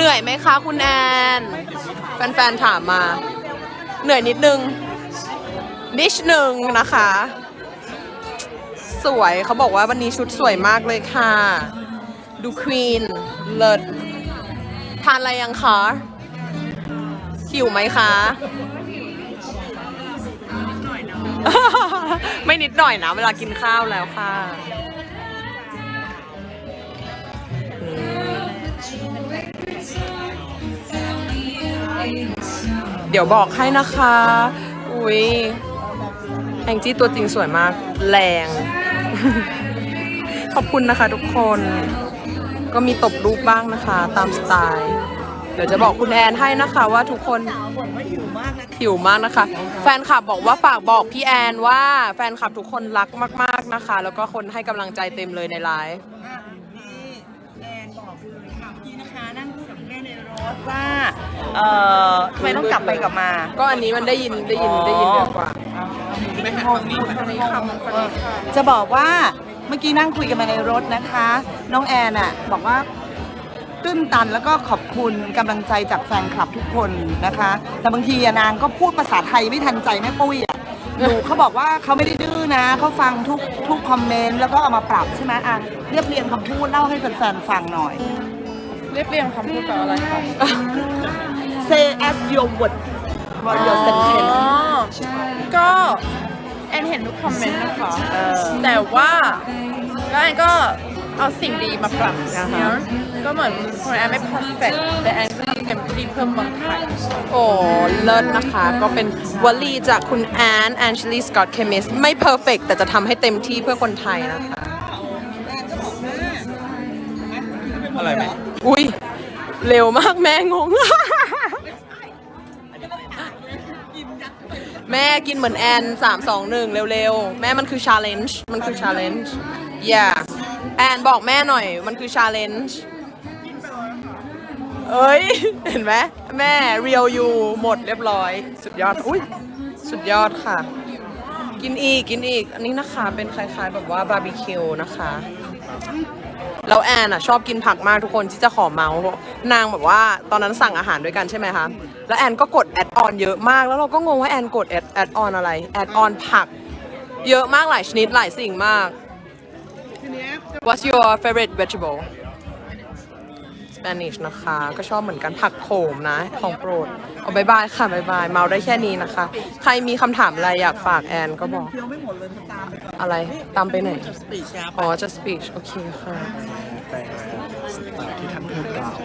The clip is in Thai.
เหนื่อยไหมคะคุณแอน แฟนๆถามมา เหนื่อยนิดนึง นิดนึงนะคะ สวยเขาบอกว่าวันนี้ชุดสวยมากเลยค่ะ ดูควีนเลิศทานอะไรยังคะหิวไหมคะ ไม่นิดหน่อยนะ เวลากินข้าวแล้วค่ะ เดี๋ยวบอกให้นะคะ อุ้ยแองจี้ตัวจริงสวยมากแรง ขอบคุณนะคะทุกคน ก็มีตบรูปบ้างนะคะ ตามสไตล์ เดี๋ยวจะบอกคุณแอนให้นะคะว่าทุกคนหิวมากนะคะ แฟนคลับบอกว่าฝากบอกพี่แอนว่าแฟนคลับทุกคนรักมาก ๆนะคะ แล้วก็คนให้กำลังใจเต็มเลยในไลฟ์ แอนบอกเลยค่ะเมื่อกี้นะคะนั่งคุยกับแม่ในรถว่า เอ่อทำไมต้องกลับไปกลับมา ก็อันนี้มันได้ยินได้ยินได้ยินเยอะกว่าจะบอกว่าเมื่อกี้นั่งคุยกันมาในรถนะคะ น้องแอนอะบอกว่าตื้นตันแล้วก็ขอบคุณกำลังใจจากแฟนคลับทุกคนนะคะ แต่บางทีอะนางก็พูดภาษาไทยไม่ทันใจแม่ปุ้ยอะหนูเขาบอกว่าเขาไม่ได้ดื้อนะเขาฟังทุกทุกคอมเมนต์แล้วก็เอามาปรับใช่ไหมอะเรียบเรียงคำพูดเล่าให้แฟนๆฟังหน่อย เรียบเรียงคำพูดกับอะไรคะ say as your word for your sentence ก็แอนเห็นทุกคอมเมนต์นะคะแต่ว่าแล้วแอนก็เอาสิ่งดีมาปรับอ่าฮะเนาะก็เหมือนคนแอนไม่ perfect แต่แอนก็ทำเต็มที่เพิ่มบางไทยโอ้เลิศนะคะ ก็เป็นวลีจากคุณแอนแอนเชลีสกอตเคมิสไม่เพอร์เฟกแต่จะทำให้เต็มที่เพื่อคนไทยนะคะอะไรไหมอุ้ยเร็วมากแม่งง แม่กินเหมือนแอนสามสองหนึ่งเร็วๆ แม่มันคือ challenge มันคือ challenge yeah แอนบอกแม่หน่อยมันคือ challenge เอ้ย เห็นไหมแม่ real you หมดเรียบร้อย สุดยอด อุ้ยสุดยอดค่ะ กินอีก กินอีก อันนี้นะคะเป็นคล้ายๆ แบบว่าบาร์บีคิวนะคะ แล้วแอนอะชอบกินผักมากทุกคนที่จะขอเมาส์นางแบบว่าตอนนั้นสั่งอาหารด้วยกันใช่ไหมคะแล้วแอนก็กดแอดออนเยอะมากแล้วเราก็งงว่าแอนกดแอดแอดออนอะไรแอดออนผัก เยอะมากหลายชนิดหลายสิ่งมาก What's your favorite vegetable ปนิชนะคะ ก็ชอบเหมือนกันผักโขมนะ ของโปรดเอาบายบายค่ะบายบายเมาได้แค่นี้นะคะ ใครมีคำถามอะไรอยากฝากแอนก็บอก เคี้ไม่หมดเลยตามอะไรตามไปไหนอ๋อ จะ speech โอเคค่ะที่ท่านพิ่กล่าว